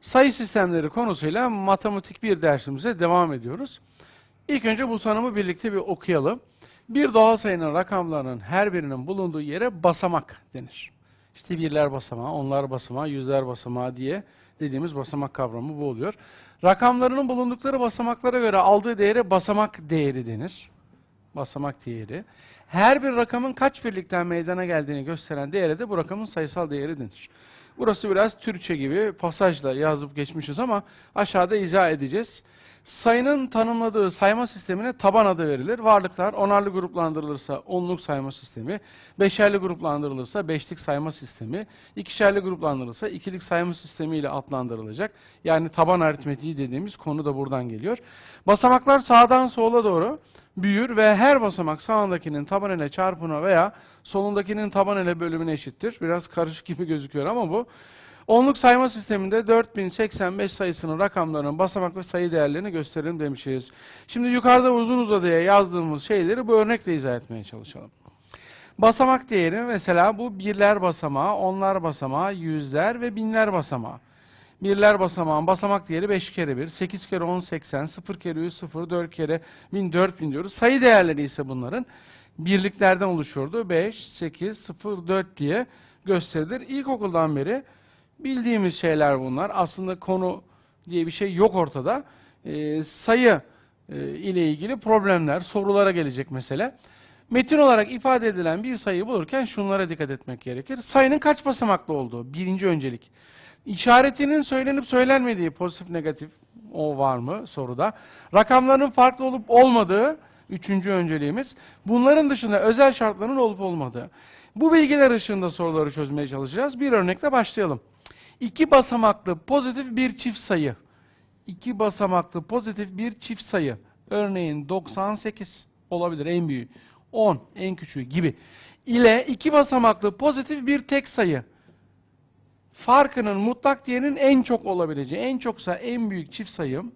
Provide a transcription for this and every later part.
Sayı sistemleri konusuyla matematik bir dersimize devam ediyoruz. İlk önce bu tanımı birlikte bir okuyalım. Bir doğal sayının rakamlarının her birinin bulunduğu yere basamak denir. İşte birler basamağı, onlar basamağı, yüzler basamağı diye dediğimiz basamak kavramı bu oluyor. Rakamlarının bulundukları basamaklara göre aldığı değere basamak değeri denir. Basamak değeri. Her bir rakamın kaç birlikten meydana geldiğini gösteren değere de bu rakamın sayısal değeri denir. Burası biraz Türkçe gibi pasajla yazıp geçmişiz ama aşağıda izah edeceğiz. Sayının tanımladığı sayma sistemine taban adı verilir. Varlıklar onarlı gruplandırılırsa onluk sayma sistemi, beşerli gruplandırılırsa beşlik sayma sistemi, ikişerli gruplandırılırsa ikilik sayma sistemi ile adlandırılacak. Yani taban aritmetiği dediğimiz konu da buradan geliyor. Basamaklar sağdan sola doğru büyür ve her basamak sağındakinin taban çarpına veya solundakinin taban bölümüne eşittir. Biraz karışık gibi gözüküyor ama bu. Onluk sayma sisteminde 4085 sayısının rakamlarının basamak ve sayı değerlerini gösterelim demişiz. Şimdi yukarıda uzun uzadıya yazdığımız şeyleri bu örnekle izah etmeye çalışalım. Basamak değeri mesela bu birler basamağı, onlar basamağı, yüzler ve binler basamağı. Birler basamağın basamak değeri 5 kere 1, 8 kere 10, 80, 0 kere 100, 0, 4 kere 1000, 4000 diyoruz. Sayı değerleri ise bunların birliklerden oluşuyordu. 5, 8, 0, 4 diye gösterilir. İlkokuldan beri bildiğimiz şeyler bunlar. Aslında konu diye bir şey yok ortada. Ee, sayı e, ile ilgili problemler, sorulara gelecek mesele. Metin olarak ifade edilen bir sayıyı bulurken şunlara dikkat etmek gerekir. Sayının kaç basamaklı olduğu birinci öncelik. İşaretinin söylenip söylenmediği pozitif negatif o var mı soruda. Rakamların farklı olup olmadığı üçüncü önceliğimiz. Bunların dışında özel şartların olup olmadığı. Bu bilgiler ışığında soruları çözmeye çalışacağız. Bir örnekle başlayalım. İki basamaklı pozitif bir çift sayı. İki basamaklı pozitif bir çift sayı. Örneğin 98 olabilir en büyüğü. 10 en küçüğü gibi. İle iki basamaklı pozitif bir tek sayı. Farkının mutlak değerinin en çok olabileceği, en çoksa en büyük çift sayım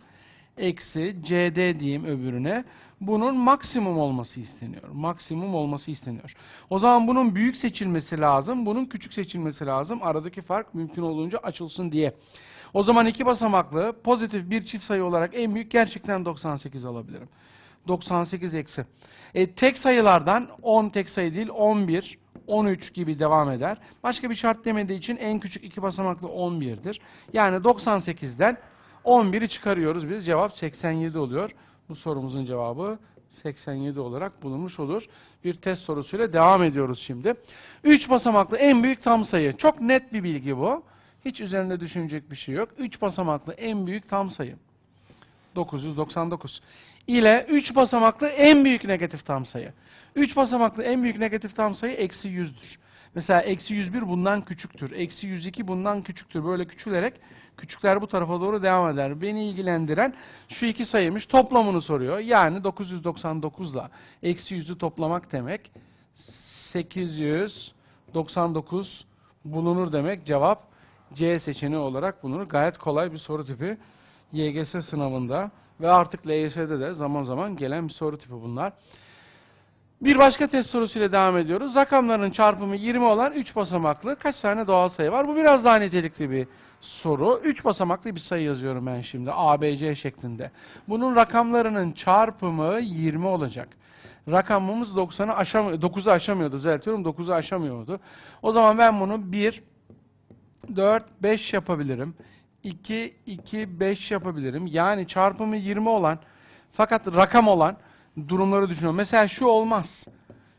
eksi cd diyeyim öbürüne. Bunun maksimum olması isteniyor. Maksimum olması isteniyor. O zaman bunun büyük seçilmesi lazım, bunun küçük seçilmesi lazım. Aradaki fark mümkün olduğunca açılsın diye. O zaman iki basamaklı pozitif bir çift sayı olarak en büyük gerçekten 98 alabilirim. 98 eksi. E, tek sayılardan 10 tek sayı değil 11, 13 gibi devam eder. Başka bir şart demediği için en küçük iki basamaklı 11'dir. Yani 98'den 11'i çıkarıyoruz biz. Cevap 87 oluyor. Bu sorumuzun cevabı 87 olarak bulunmuş olur. Bir test sorusuyla devam ediyoruz şimdi. 3 basamaklı en büyük tam sayı. Çok net bir bilgi bu. Hiç üzerinde düşünecek bir şey yok. 3 basamaklı en büyük tam sayı. 999 ile 3 basamaklı en büyük negatif tam sayı. 3 basamaklı en büyük negatif tam sayı eksi 100'dür. Mesela eksi 101 bundan küçüktür. Eksi 102 bundan küçüktür. Böyle küçülerek küçükler bu tarafa doğru devam eder. Beni ilgilendiren şu iki sayıymış. Toplamını soruyor. Yani 999 ile eksi 100'ü toplamak demek. 899 bulunur demek. Cevap C seçeneği olarak bulunur. Gayet kolay bir soru tipi. YGS sınavında ve artık LYS'de de zaman zaman gelen bir soru tipi bunlar. Bir başka test sorusuyla devam ediyoruz. Rakamların çarpımı 20 olan 3 basamaklı kaç tane doğal sayı var? Bu biraz daha nitelikli bir soru. 3 basamaklı bir sayı yazıyorum ben şimdi ABC şeklinde. Bunun rakamlarının çarpımı 20 olacak. Rakamımız 90'ı aşamıyor, 9'u aşamıyordu. Düzeltiyorum 9'u aşamıyordu. O zaman ben bunu 1, 4, 5 yapabilirim. 2, 2, 5 yapabilirim. Yani çarpımı 20 olan fakat rakam olan durumları düşünüyorum. Mesela şu olmaz.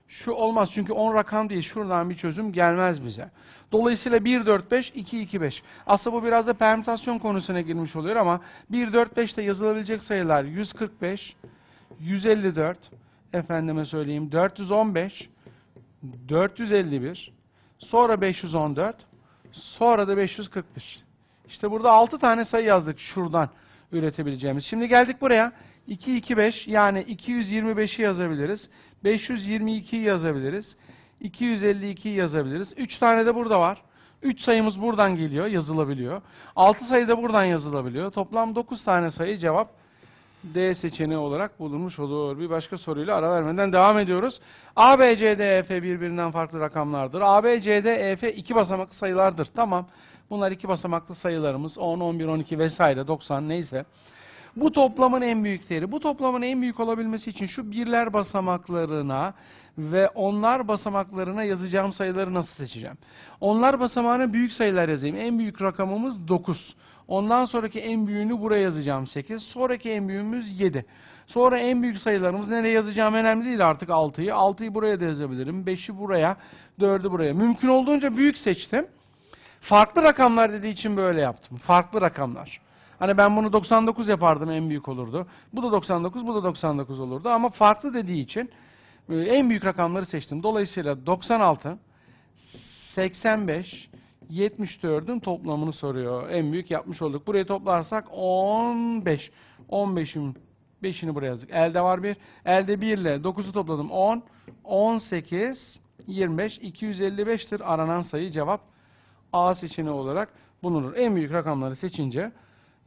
Şu olmaz çünkü 10 rakam değil. Şuradan bir çözüm gelmez bize. Dolayısıyla 1, 4, 5, 2, 2, 5. Aslında bu biraz da permütasyon konusuna girmiş oluyor ama 1, 4, 5'te yazılabilecek sayılar 145, 154, efendime söyleyeyim 415, 451, sonra 514, sonra da 541. İşte burada 6 tane sayı yazdık şuradan üretebileceğimiz. Şimdi geldik buraya. 225 yani 225'i yazabiliriz. 522'yi yazabiliriz. 252'yi yazabiliriz. 3 tane de burada var. 3 sayımız buradan geliyor, yazılabiliyor. 6 sayı da buradan yazılabiliyor. Toplam 9 tane sayı cevap D seçeneği olarak bulunmuş olur. Bir başka soruyla ara vermeden devam ediyoruz. A, B, C, D, E, F birbirinden farklı rakamlardır. A, B, C, D, E, F iki basamaklı sayılardır. Tamam. Bunlar iki basamaklı sayılarımız 10, 11, 12 vesaire 90 neyse. Bu toplamın en büyük değeri. Bu toplamın en büyük olabilmesi için şu birler basamaklarına ve onlar basamaklarına yazacağım sayıları nasıl seçeceğim? Onlar basamağına büyük sayılar yazayım. En büyük rakamımız 9. Ondan sonraki en büyüğünü buraya yazacağım 8. Sonraki en büyüğümüz 7. Sonra en büyük sayılarımız nereye yazacağım önemli değil artık 6'yı. 6'yı buraya da yazabilirim. 5'i buraya, 4'ü buraya. Mümkün olduğunca büyük seçtim. Farklı rakamlar dediği için böyle yaptım. Farklı rakamlar. Hani ben bunu 99 yapardım en büyük olurdu. Bu da 99, bu da 99 olurdu. Ama farklı dediği için e, en büyük rakamları seçtim. Dolayısıyla 96, 85, 74'ün toplamını soruyor. En büyük yapmış olduk. Burayı toplarsak 15. 15'in 5'ini buraya yazdık. Elde var 1. Elde 1 ile 9'u topladım. 10, 18, 25, 255'tir aranan sayı cevap A seçeneği olarak bulunur. En büyük rakamları seçince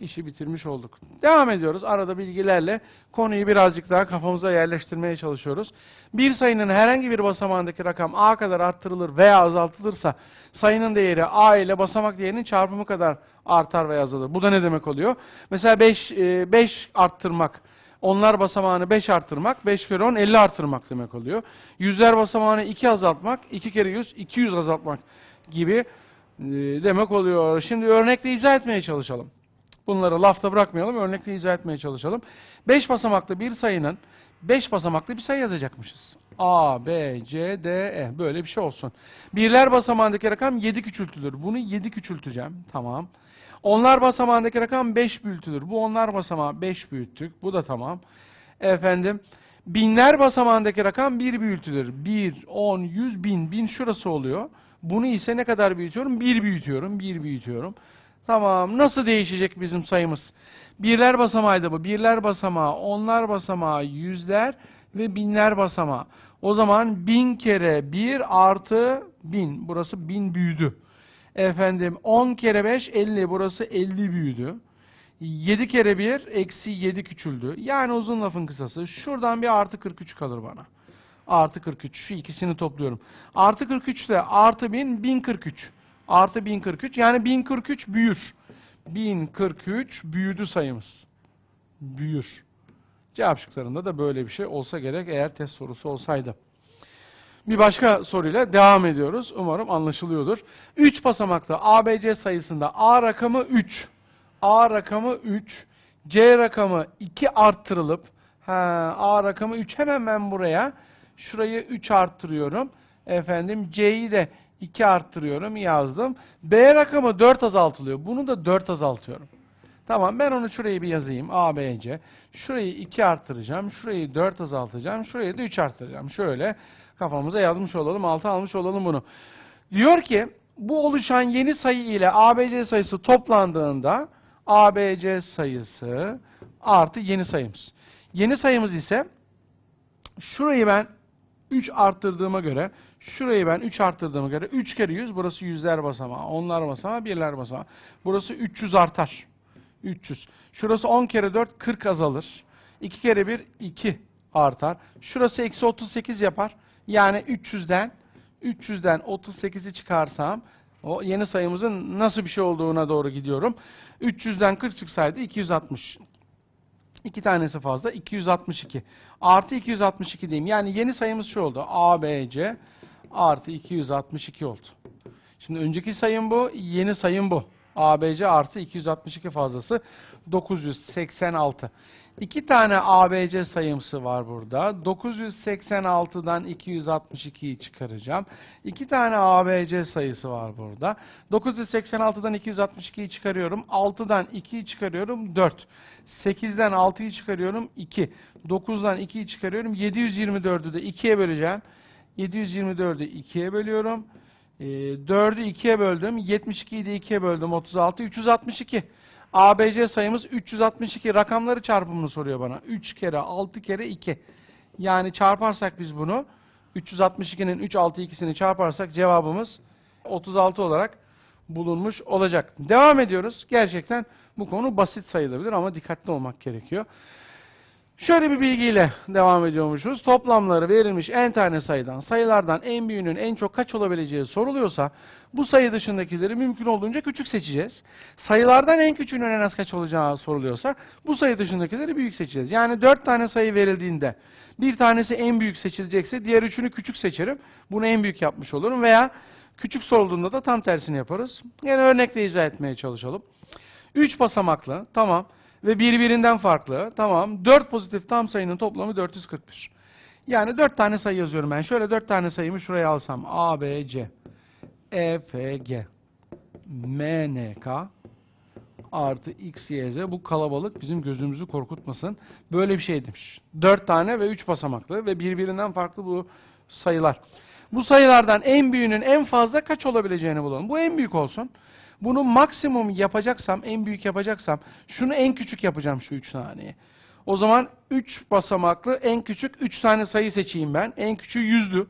işi bitirmiş olduk. Devam ediyoruz. Arada bilgilerle konuyu birazcık daha kafamıza yerleştirmeye çalışıyoruz. Bir sayının herhangi bir basamağındaki rakam A kadar arttırılır veya azaltılırsa sayının değeri A ile basamak değerinin çarpımı kadar artar veya azalır. Bu da ne demek oluyor? Mesela 5 5 arttırmak onlar basamağını 5 arttırmak, 5 kere 10 50 arttırmak demek oluyor. Yüzler basamağını 2 azaltmak, 2 kere 100 200 azaltmak gibi e, demek oluyor. Şimdi örnekle izah etmeye çalışalım. Bunları lafta bırakmayalım, örnekle izah etmeye çalışalım. 5 basamaklı bir sayının 5 basamaklı bir sayı yazacakmışız. A, B, C, D, E. Böyle bir şey olsun. Birler basamağındaki rakam 7 küçültülür. Bunu 7 küçülteceğim. Tamam. Onlar basamağındaki rakam 5 büyütülür. Bu onlar basamağı 5 büyüttük. Bu da tamam. Efendim binler basamağındaki rakam 1 büyütülür. 1, 10, 100, 1000. 1000 şurası oluyor. Bunu ise ne kadar büyütüyorum? 1 büyütüyorum. 1 büyütüyorum. Tamam. Nasıl değişecek bizim sayımız? Birler basamağıydı bu. Birler basamağı, onlar basamağı, yüzler ve binler basamağı. O zaman 1000 kere 1 artı 1000. Burası 1000 büyüdü. Efendim 10 kere 5 50 burası 50 büyüdü. 7 kere 1 eksi 7 küçüldü. Yani uzun lafın kısası şuradan bir artı 43 kalır bana. Artı 43 şu ikisini topluyorum. Artı 43 ile artı 1000 1043. Artı 1043 yani 1043 büyür. 1043 büyüdü sayımız. Büyür. Cevap şıklarında da böyle bir şey olsa gerek eğer test sorusu olsaydı. Bir başka soruyla devam ediyoruz. Umarım anlaşılıyordur. 3 basamaklı ABC sayısında A rakamı 3. A rakamı 3. C rakamı 2 arttırılıp ha, A rakamı 3 hemen ben buraya şurayı 3 arttırıyorum. Efendim C'yi de 2 arttırıyorum yazdım. B rakamı 4 azaltılıyor. Bunu da 4 azaltıyorum. Tamam ben onu şurayı bir yazayım. A, B, C. Şurayı 2 arttıracağım. Şurayı 4 azaltacağım. Şurayı da 3 arttıracağım. Şöyle kafamıza yazmış olalım. Altı almış olalım bunu. Diyor ki bu oluşan yeni sayı ile ABC sayısı toplandığında ABC sayısı artı yeni sayımız. Yeni sayımız ise şurayı ben 3 arttırdığıma göre şurayı ben 3 arttırdığıma göre 3 kere 100 burası yüzler basamağı, onlar basamağı, birler basamağı. Burası 300 artar. 300. Şurası 10 kere 4 40 azalır. 2 kere 1 2 artar. Şurası eksi 38 yapar. Yani 300'den 300'den 38'i çıkarsam o yeni sayımızın nasıl bir şey olduğuna doğru gidiyorum. 300'den 40 çıksaydı 260. İki tanesi fazla. 262. Artı 262 diyeyim. Yani yeni sayımız şu oldu. ABC artı 262 oldu. Şimdi önceki sayım bu. Yeni sayım bu. ABC artı 262 fazlası 986. İki tane ABC sayımsı var burada. 986'dan 262'yi çıkaracağım. İki tane ABC sayısı var burada. 986'dan 262'yi çıkarıyorum. 6'dan 2'yi çıkarıyorum. 4. 8'den 6'yı çıkarıyorum. 2. 9'dan 2'yi çıkarıyorum. 724'ü de 2'ye böleceğim. 724'ü 2'ye bölüyorum. E, 4'ü 2'ye böldüm. 72'yi de 2'ye böldüm. 36. 362. ABC sayımız 362. Rakamları çarpımını soruyor bana. 3 kere 6 kere 2. Yani çarparsak biz bunu 362'nin 3 6 ikisini çarparsak cevabımız 36 olarak bulunmuş olacak. Devam ediyoruz. Gerçekten bu konu basit sayılabilir ama dikkatli olmak gerekiyor. Şöyle bir bilgiyle devam ediyormuşuz. Toplamları verilmiş n tane sayıdan, sayılardan en büyüğünün en çok kaç olabileceği soruluyorsa bu sayı dışındakileri mümkün olduğunca küçük seçeceğiz. Sayılardan en küçüğünün en az kaç olacağı soruluyorsa bu sayı dışındakileri büyük seçeceğiz. Yani 4 tane sayı verildiğinde bir tanesi en büyük seçilecekse diğer üçünü küçük seçerim. Bunu en büyük yapmış olurum veya küçük sorulduğunda da tam tersini yaparız. Yani örnekle izah etmeye çalışalım. 3 basamaklı, tamam ve birbirinden farklı. Tamam. 4 pozitif tam sayının toplamı 441. Yani 4 tane sayı yazıyorum ben. Şöyle 4 tane sayımı şuraya alsam. A, B, C, E, F, G, M, N, K artı X, Y, Z. Bu kalabalık bizim gözümüzü korkutmasın. Böyle bir şey demiş. 4 tane ve 3 basamaklı ve birbirinden farklı bu sayılar. Bu sayılardan en büyüğünün en fazla kaç olabileceğini bulalım. Bu en büyük olsun. Bunu maksimum yapacaksam, en büyük yapacaksam şunu en küçük yapacağım şu 3 taneyi. O zaman 3 basamaklı en küçük 3 tane sayı seçeyim ben. En küçüğü 100'dü.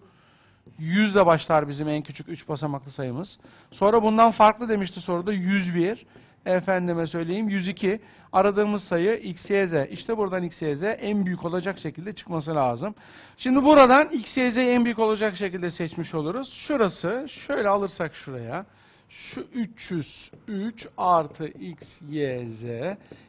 100 ile başlar bizim en küçük 3 basamaklı sayımız. Sonra bundan farklı demişti soruda 101. Efendime söyleyeyim 102. Aradığımız sayı x, y, z. İşte buradan x, y, z en büyük olacak şekilde çıkması lazım. Şimdi buradan x, y, z en büyük olacak şekilde seçmiş oluruz. Şurası şöyle alırsak şuraya. Şu 303 artı x, y, z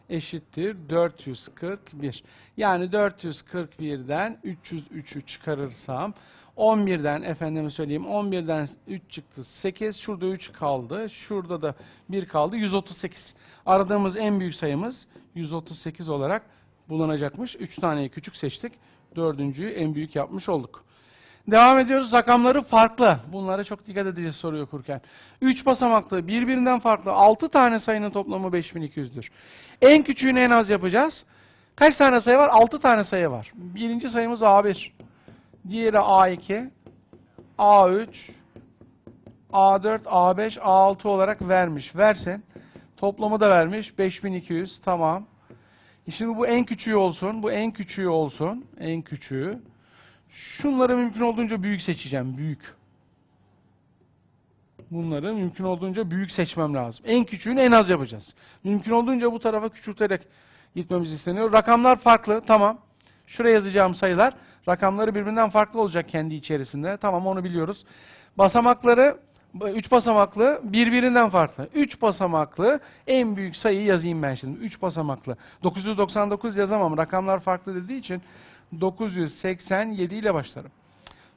eşittir 441. Yani 441'den 303'ü çıkarırsam 11'den efendime söyleyeyim 11'den 3 çıktı 8. Şurada 3 kaldı. Şurada da 1 kaldı. 138. Aradığımız en büyük sayımız 138 olarak bulunacakmış. 3 taneyi küçük seçtik. Dördüncüyü en büyük yapmış olduk. Devam ediyoruz. Rakamları farklı. Bunlara çok dikkat edeceğiz soruyu okurken. 3 basamaklı, birbirinden farklı 6 tane sayının toplamı 5200'dür. En küçüğünü en az yapacağız. Kaç tane sayı var? 6 tane sayı var. Birinci sayımız A1. Diğeri A2, A3, A4, A5, A6 olarak vermiş. Versin. Toplamı da vermiş. 5200. Tamam. E Şimdi bu en küçüğü olsun. Bu en küçüğü olsun. En küçüğü. Şunları mümkün olduğunca büyük seçeceğim. Büyük. Bunları mümkün olduğunca büyük seçmem lazım. En küçüğünü en az yapacağız. Mümkün olduğunca bu tarafa küçülterek gitmemiz isteniyor. Rakamlar farklı. Tamam. Şuraya yazacağım sayılar. Rakamları birbirinden farklı olacak kendi içerisinde. Tamam onu biliyoruz. Basamakları 3 basamaklı birbirinden farklı. 3 basamaklı en büyük sayıyı yazayım ben şimdi. 3 basamaklı. 999 yazamam. Rakamlar farklı dediği için 987 ile başlarım.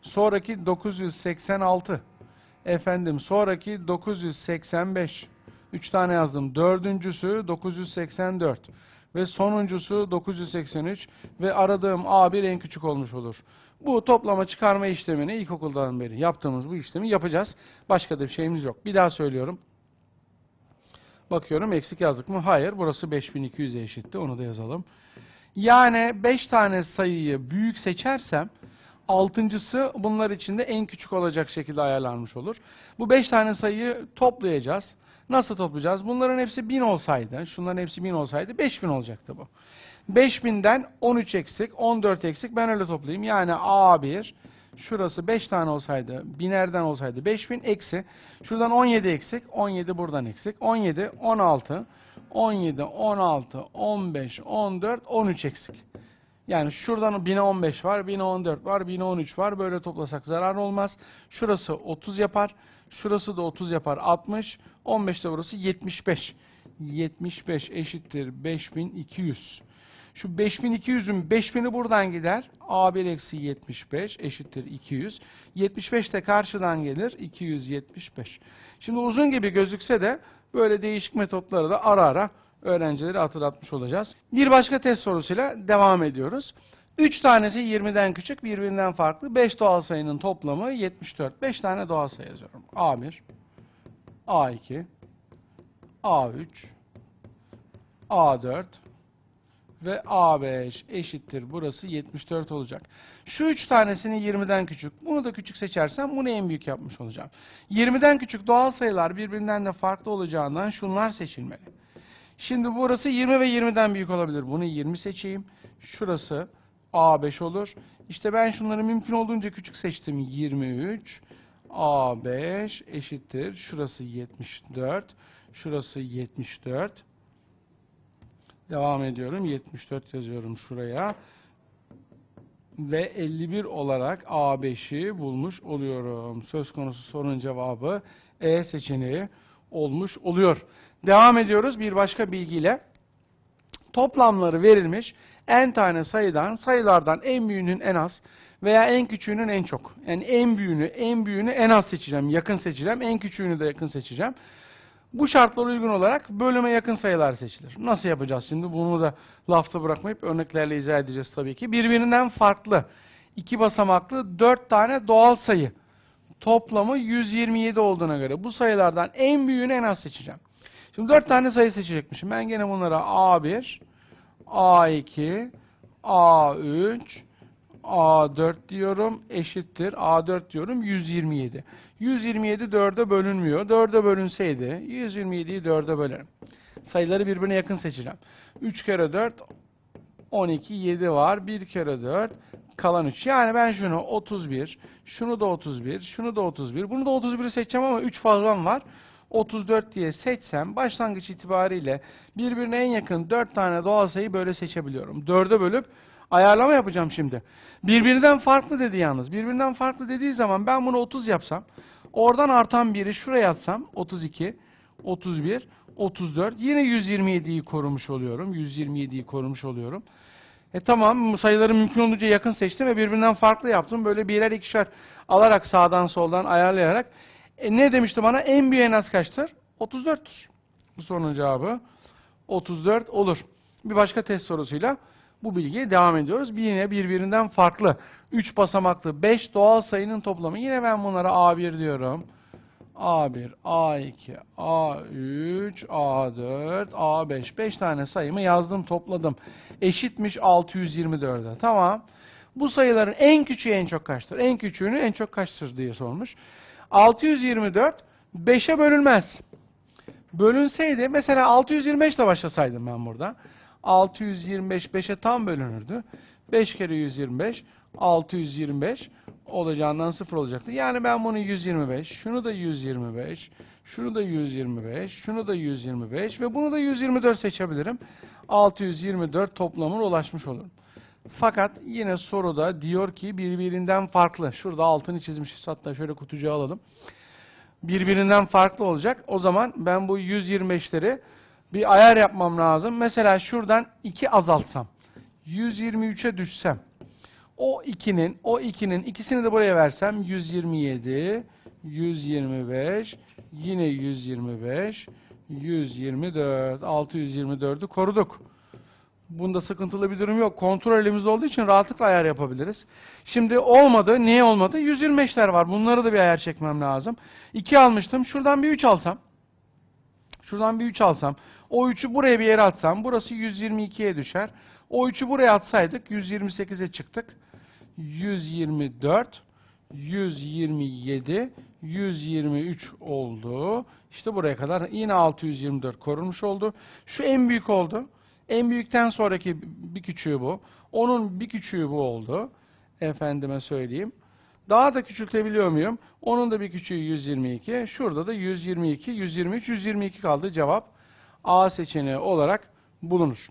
Sonraki 986. Efendim sonraki 985. 3 tane yazdım. Dördüncüsü 984. Ve sonuncusu 983 ve aradığım A1 en küçük olmuş olur. Bu toplama çıkarma işlemini ilkokuldan beri yaptığımız bu işlemi yapacağız. Başka da bir şeyimiz yok. Bir daha söylüyorum. Bakıyorum eksik yazdık mı? Hayır. Burası 5200'e eşitti. Onu da yazalım. Yani 5 tane sayıyı büyük seçersem altıncısı bunlar içinde en küçük olacak şekilde ayarlanmış olur. Bu 5 tane sayıyı toplayacağız. Nasıl toplayacağız? Bunların hepsi 1000 olsaydı, şunların hepsi 1000 olsaydı 5000 olacaktı bu. 5000'den 13 eksik, 14 eksik ben öyle toplayayım. Yani A1 şurası 5 tane olsaydı, binerden olsaydı 5000 eksi. Şuradan 17 eksik, 17 buradan eksik. 17, 16, 17, 16, 15, 14, 13 eksik. Yani şuradan 1000'e 15 var, 1000'e 14 var, 1000'e 13 var. Böyle toplasak zarar olmaz. Şurası 30 yapar. Şurası da 30 yapar 60. 15 de burası 75. 75 eşittir 5200. Şu 5200'ün 5000'i buradan gider. A1 eksi 75 eşittir 200. 75 de karşıdan gelir. 275. Şimdi uzun gibi gözükse de böyle değişik metotları da ara ara öğrencileri hatırlatmış olacağız. Bir başka test sorusuyla devam ediyoruz. 3 tanesi 20'den küçük, birbirinden farklı. 5 doğal sayının toplamı 74. 5 tane doğal sayı yazıyorum. A1, A2, A3, A4 ve A5 eşittir. Burası 74 olacak. Şu 3 tanesini 20'den küçük. Bunu da küçük seçersem bunu en büyük yapmış olacağım. 20'den küçük doğal sayılar birbirinden de farklı olacağından şunlar seçilmeli. Şimdi burası 20 ve 20'den büyük olabilir. Bunu 20 seçeyim. Şurası A5 olur. İşte ben şunları mümkün olduğunca küçük seçtim. 23 A5 eşittir. Şurası 74. Şurası 74. Devam ediyorum. 74 yazıyorum şuraya. Ve 51 olarak A5'i bulmuş oluyorum. Söz konusu sorunun cevabı E seçeneği olmuş oluyor. Devam ediyoruz bir başka bilgiyle. Toplamları verilmiş n tane sayıdan sayılardan en büyüğünün en az veya en küçüğünün en çok. Yani en büyüğünü, en büyüğünü en az seçeceğim, yakın seçeceğim. En küçüğünü de yakın seçeceğim. Bu şartlara uygun olarak bölüme yakın sayılar seçilir. Nasıl yapacağız şimdi? Bunu da lafta bırakmayıp örneklerle izah edeceğiz tabii ki. Birbirinden farklı iki basamaklı dört tane doğal sayı toplamı 127 olduğuna göre bu sayılardan en büyüğünü en az seçeceğim. Şimdi dört tane sayı seçecekmişim. Ben gene bunlara A1, A2, A3, A4 diyorum eşittir. A4 diyorum 127. 127 4'e bölünmüyor. 4'e bölünseydi 127'yi 4'e bölerim. Sayıları birbirine yakın seçeceğim. 3 kere 4 12 7 var. 1 kere 4 kalan 3. Yani ben şunu 31, şunu da 31, şunu da 31. Bunu da 31'i seçeceğim ama 3 fazlam var. 34 diye seçsem başlangıç itibariyle birbirine en yakın 4 tane doğal sayı böyle seçebiliyorum. 4'e bölüp ayarlama yapacağım şimdi. Birbirinden farklı dedi yalnız. Birbirinden farklı dediği zaman ben bunu 30 yapsam, oradan artan biri şuraya atsam 32, 31, 34 yine 127'yi korumuş oluyorum. 127'yi korumuş oluyorum. E tamam sayıları mümkün olduğunca yakın seçtim ve birbirinden farklı yaptım. Böyle birer ikişer alarak sağdan soldan ayarlayarak. E ne demişti bana? En büyük en az kaçtır? 34'tür. Bu sorunun cevabı 34 olur. Bir başka test sorusuyla bu bilgiye devam ediyoruz. Bir yine birbirinden farklı 3 basamaklı 5 doğal sayının toplamı. Yine ben bunlara A1 diyorum. A1, A2, A3, A4, A5. 5 tane sayımı yazdım, topladım. Eşitmiş 624'e. Tamam. Bu sayıların en küçüğü en çok kaçtır? En küçüğünü en çok kaçtır diye sormuş. 624 5'e bölünmez. Bölünseydi mesela 625 ile başlasaydım ben burada. 625 5'e tam bölünürdü. 5 kere 125 625 olacağından 0 olacaktı. Yani ben bunu 125, şunu da 125, şunu da 125, şunu da 125 ve bunu da 124 seçebilirim. 624 toplamına ulaşmış olurum. Fakat yine soruda diyor ki birbirinden farklı. Şurada altını çizmişiz. Hatta şöyle kutucuğa alalım. Birbirinden farklı olacak. O zaman ben bu 125'leri bir ayar yapmam lazım. Mesela şuradan 2 azaltsam. 123'e düşsem. O 2'nin, o 2'nin ikisini de buraya versem 127, 125, yine 125, 124, 624'ü koruduk. Bunda sıkıntılı bir durum yok. Kontrol elimizde olduğu için rahatlıkla ayar yapabiliriz. Şimdi olmadı. Niye olmadı? 125'ler var. Bunları da bir ayar çekmem lazım. 2 almıştım. Şuradan bir 3 alsam. Şuradan bir 3 alsam. O 3'ü buraya bir yere atsam. Burası 122'ye düşer. O 3'ü buraya atsaydık 128'e çıktık. 124, 127, 123 oldu. İşte buraya kadar yine 624 korunmuş oldu. Şu en büyük oldu. En büyükten sonraki bir küçüğü bu. Onun bir küçüğü bu oldu. Efendime söyleyeyim. Daha da küçültebiliyor muyum? Onun da bir küçüğü 122. Şurada da 122, 123, 122 kaldı. Cevap A seçeneği olarak bulunur.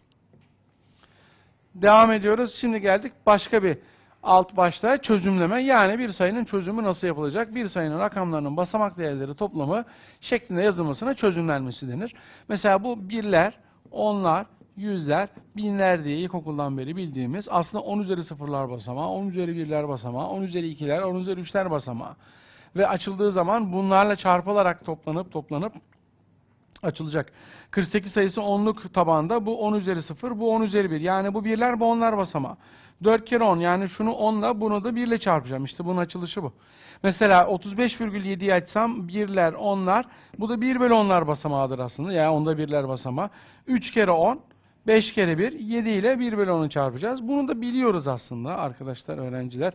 Devam ediyoruz. Şimdi geldik başka bir alt başlığa çözümleme. Yani bir sayının çözümü nasıl yapılacak? Bir sayının rakamlarının basamak değerleri toplamı şeklinde yazılmasına çözümlenmesi denir. Mesela bu birler, onlar, yüzler, binler diye ilkokuldan beri bildiğimiz aslında 10 üzeri sıfırlar basamağı, 10 üzeri birler basamağı, 10 üzeri ikiler, 10 üzeri üçler basamağı. Ve açıldığı zaman bunlarla çarpılarak toplanıp toplanıp açılacak. 48 sayısı onluk tabanda bu 10 üzeri 0, bu 10 üzeri 1. Yani bu birler bu onlar basamağı. 4 kere 10 yani şunu 10 ile bunu da 1 ile çarpacağım. İşte bunun açılışı bu. Mesela 35,7'yi açsam birler onlar. Bu da 1 bölü onlar basamağıdır aslında. Yani onda birler basamağı. 3 kere 10 5 kere 1, 7 ile 1 bölü 10'u çarpacağız. Bunu da biliyoruz aslında arkadaşlar, öğrenciler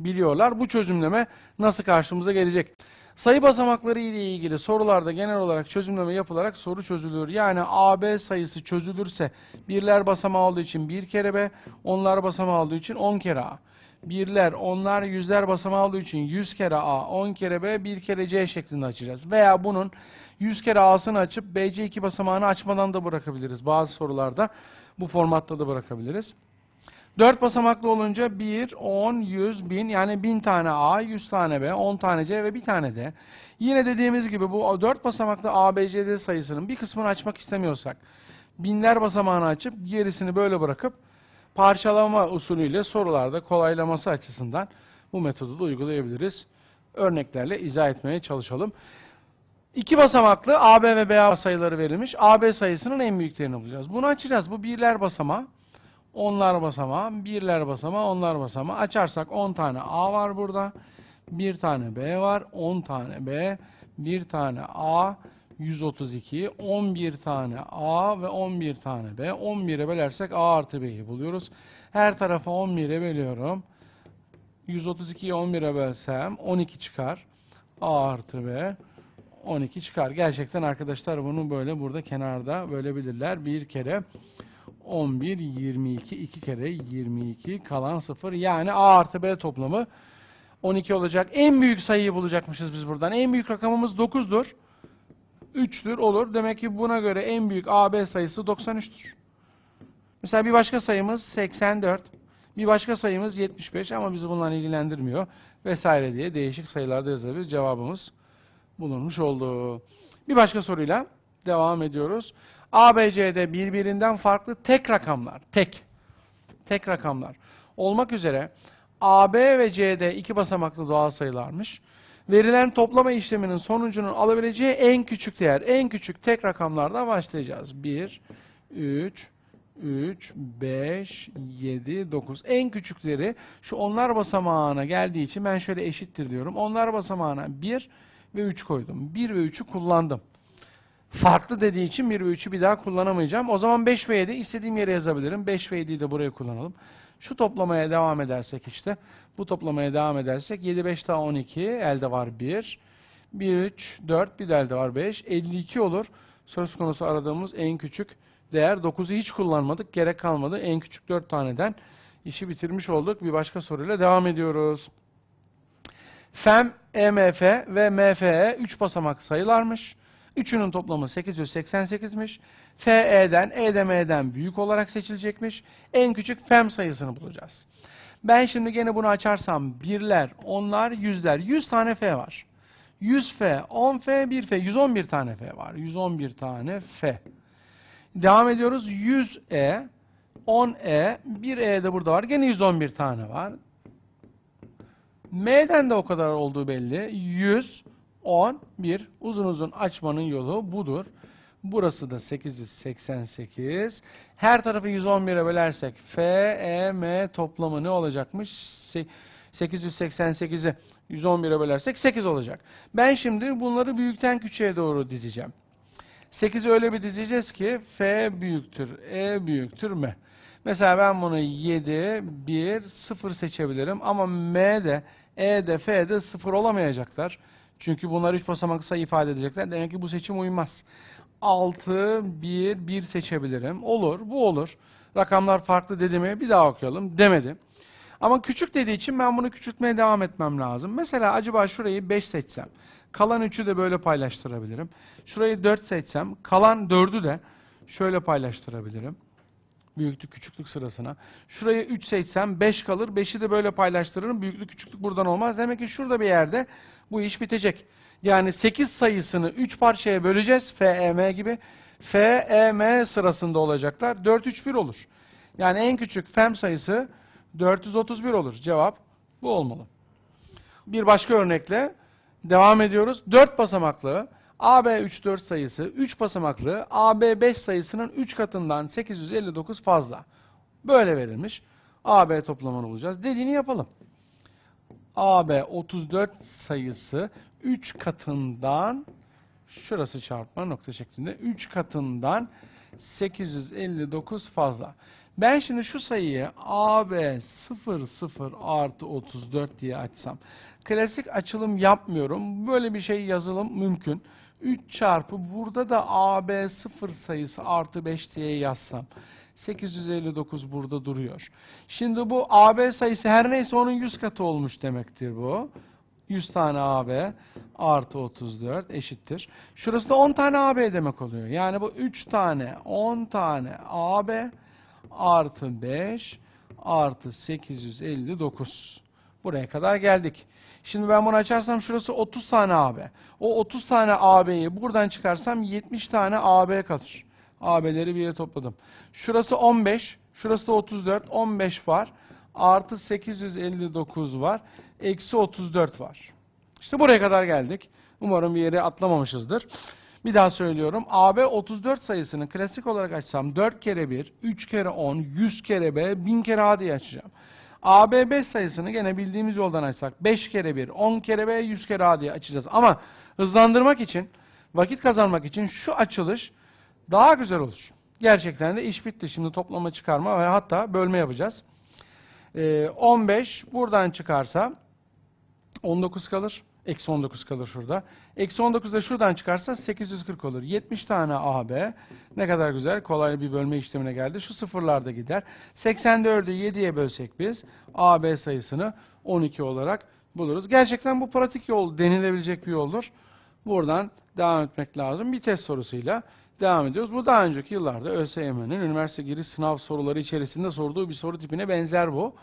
biliyorlar. Bu çözümleme nasıl karşımıza gelecek? Sayı basamakları ile ilgili sorularda genel olarak çözümleme yapılarak soru çözülür. Yani AB sayısı çözülürse birler basamağı olduğu için 1 kere B, onlar basamağı olduğu için 10 kere A. birler, onlar, yüzler basamağı olduğu için 100 kere A, 10 kere B, 1 kere C şeklinde açacağız. Veya bunun 100 kere A'sını açıp BC 2 basamağını açmadan da bırakabiliriz. Bazı sorularda bu formatta da bırakabiliriz. 4 basamaklı olunca 1, 10, 100, 1000 yani 1000 tane A, 100 tane B, 10 tane C ve bir tane D. Yine dediğimiz gibi bu 4 basamaklı A, B, C, D sayısının bir kısmını açmak istemiyorsak binler basamağını açıp gerisini böyle bırakıp parçalama usulüyle sorularda kolaylaması açısından bu metodu da uygulayabiliriz. Örneklerle izah etmeye çalışalım. İki basamaklı AB ve BA sayıları verilmiş. AB sayısının en büyüklerini bulacağız. Bunu açacağız. Bu birler basamağı, onlar basamağı, birler basamağı, onlar basamağı. Açarsak 10 tane A var burada. Bir tane B var. 10 tane B. Bir tane A. 132, 11 tane A ve 11 tane B. 11'e bölersek A artı B'yi buluyoruz. Her tarafa 11'e bölüyorum. 132'yi 11'e bölsem 12 çıkar. A artı B 12 çıkar. Gerçekten arkadaşlar bunu böyle burada kenarda bölebilirler. Bir kere 11, 22, 2 kere 22 kalan 0. Yani A artı B toplamı 12 olacak. En büyük sayıyı bulacakmışız biz buradan. En büyük rakamımız 9'dur. 3'tür olur. Demek ki buna göre en büyük AB sayısı 93'tür. Mesela bir başka sayımız 84. Bir başka sayımız 75 ama bizi bunlar ilgilendirmiyor. Vesaire diye değişik sayılarda yazabiliriz. Cevabımız bulunmuş oldu. Bir başka soruyla devam ediyoruz. ABC'de birbirinden farklı tek rakamlar, tek, tek rakamlar olmak üzere AB ve CD iki basamaklı doğal sayılarmış. Verilen toplama işleminin sonucunun alabileceği en küçük değer, en küçük tek rakamlardan başlayacağız. 1, 3, 3, 5, 7, 9. En küçükleri şu onlar basamağına geldiği için ben şöyle eşittir diyorum. Onlar basamağına 1 ve 3 koydum. 1 ve 3'ü kullandım. Farklı dediği için 1 ve 3'ü bir daha kullanamayacağım. O zaman 5 ve 7 istediğim yere yazabilirim. 5 ve 7'yi de buraya kullanalım. Şu toplamaya devam edersek işte. Bu toplamaya devam edersek 7, 5 daha 12. Elde var 1. 1, 3, 4. Bir de elde var 5. 52 olur. Söz konusu aradığımız en küçük değer. 9'u hiç kullanmadık. Gerek kalmadı. En küçük 4 taneden işi bitirmiş olduk. Bir başka soruyla devam ediyoruz. FEM, EMF ve MFE 3 basamak sayılarmış. Üçünün toplamı 888'miş. FE'den, EDM'den büyük olarak seçilecekmiş. En küçük FEM sayısını bulacağız. Ben şimdi gene bunu açarsam birler, onlar, yüzler. 100 tane F var. 100 F, 10 F, 1 F. 111 tane F var. 111 tane F. Devam ediyoruz. 100 E, 10 E, 1 E de burada var. Gene 111 tane var. M'den de o kadar olduğu belli. 100, 10, 1. Uzun uzun açmanın yolu budur. Burası da 888. Her tarafı 111'e bölersek F, E, M toplamı ne olacakmış? 888'i 111'e bölersek 8 olacak. Ben şimdi bunları büyükten küçüğe doğru dizeceğim. 8'i öyle bir dizeceğiz ki F büyüktür, E büyüktür, M. Mesela ben bunu 7, 1, 0 seçebilirim ama M'de, E'de, F'de 0 olamayacaklar. Çünkü bunlar 3 basamaklı sayı ifade edecekler. Demek ki bu seçim uymaz. 6, 1, 1 seçebilirim. Olur, bu olur. Rakamlar farklı dedi mi? Bir daha okuyalım. Demedi. Ama küçük dediği için ben bunu küçültmeye devam etmem lazım. Mesela acaba şurayı 5 seçsem, kalan 3'ü de böyle paylaştırabilirim. Şurayı 4 seçsem, kalan 4'ü de şöyle paylaştırabilirim. Büyüklük küçüklük sırasına. Şurayı 3 seçsem 5 kalır. 5'i de böyle paylaştırırım. Büyüklük küçüklük buradan olmaz. Demek ki şurada bir yerde bu iş bitecek. Yani 8 sayısını 3 parçaya böleceğiz. F, E, M gibi. F, E, M sırasında olacaklar. 4, 3, 1 olur. Yani en küçük FEM sayısı 431 olur. Cevap bu olmalı. Bir başka örnekle devam ediyoruz. 4 basamaklı AB 34 sayısı 3 basamaklı AB 5 sayısının 3 katından 859 fazla. Böyle verilmiş. AB toplamını bulacağız. Dediğini yapalım. AB 34 sayısı 3 katından şurası çarpma nokta şeklinde 3 katından 859 fazla. Ben şimdi şu sayıyı AB 00 artı 34 diye açsam. Klasik açılım yapmıyorum. Böyle bir şey yazılım mümkün. 3 çarpı burada da AB 0 sayısı artı 5 diye yazsam. 859 burada duruyor. Şimdi bu AB sayısı her neyse onun 100 katı olmuş demektir bu. 100 tane AB artı 34 eşittir. Şurası da 10 tane AB demek oluyor. Yani bu 3 tane 10 tane AB artı 5 artı 859. Buraya kadar geldik. Şimdi ben bunu açarsam şurası 30 tane AB. O 30 tane AB'yi buradan çıkarsam 70 tane AB kalır. AB'leri bir yere topladım. Şurası 15, şurası da 34, 15 var. Artı 859 var. Eksi 34 var. İşte buraya kadar geldik. Umarım bir yere atlamamışızdır. Bir daha söylüyorum. AB 34 sayısını klasik olarak açsam 4 kere 1, 3 kere 10, 100 kere B, 1000 kere A diye açacağım. AB 5 sayısını gene bildiğimiz yoldan açsak 5 kere 1, 10 kere B, 100 kere A diye açacağız. Ama hızlandırmak için, vakit kazanmak için şu açılış daha güzel olur. Gerçekten de iş bitti. Şimdi toplama, çıkarma ve hatta bölme yapacağız. Ee, 15 buradan çıkarsa 19 kalır. Eksi 19 kalır şurada. Eksi 19 da şuradan çıkarsa 840 olur. 70 tane AB. Ne kadar güzel. Kolay bir bölme işlemine geldi. Şu sıfırlar da gider. 84'ü 7'ye bölsek biz AB sayısını 12 olarak buluruz. Gerçekten bu pratik yol denilebilecek bir yoldur. Buradan devam etmek lazım. Bir test sorusuyla devam ediyoruz. Bu daha önceki yıllarda ÖSYM'nin üniversite giriş sınav soruları içerisinde sorduğu bir soru tipine benzer bu.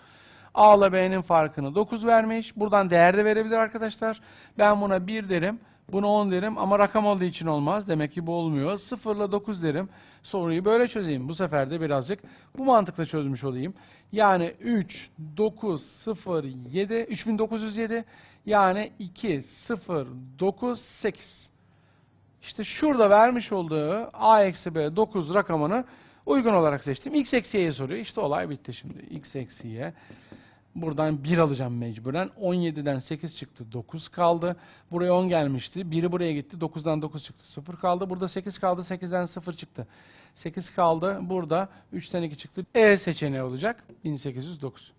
A ile B'nin farkını 9 vermiş. Buradan değer de verebilir arkadaşlar. Ben buna 1 derim. Buna 10 derim ama rakam olduğu için olmaz. Demek ki bu olmuyor. 0 ile 9 derim. Soruyu böyle çözeyim. Bu sefer de birazcık bu mantıkla çözmüş olayım. Yani 3, 9, 0, 7, 3907 yani 2, 0, 9, 8. İşte şurada vermiş olduğu A eksi B 9 rakamını uygun olarak seçtim. X eksi Y'ye soruyor. İşte olay bitti şimdi. X eksi Y. Buradan 1 alacağım mecburen. 17'den 8 çıktı. 9 kaldı. Buraya 10 gelmişti. 1'i buraya gitti. 9'dan 9 çıktı. 0 kaldı. Burada 8 kaldı. 8'den 0 çıktı. 8 kaldı. Burada 3'ten 2 çıktı. E seçeneği olacak. 1809.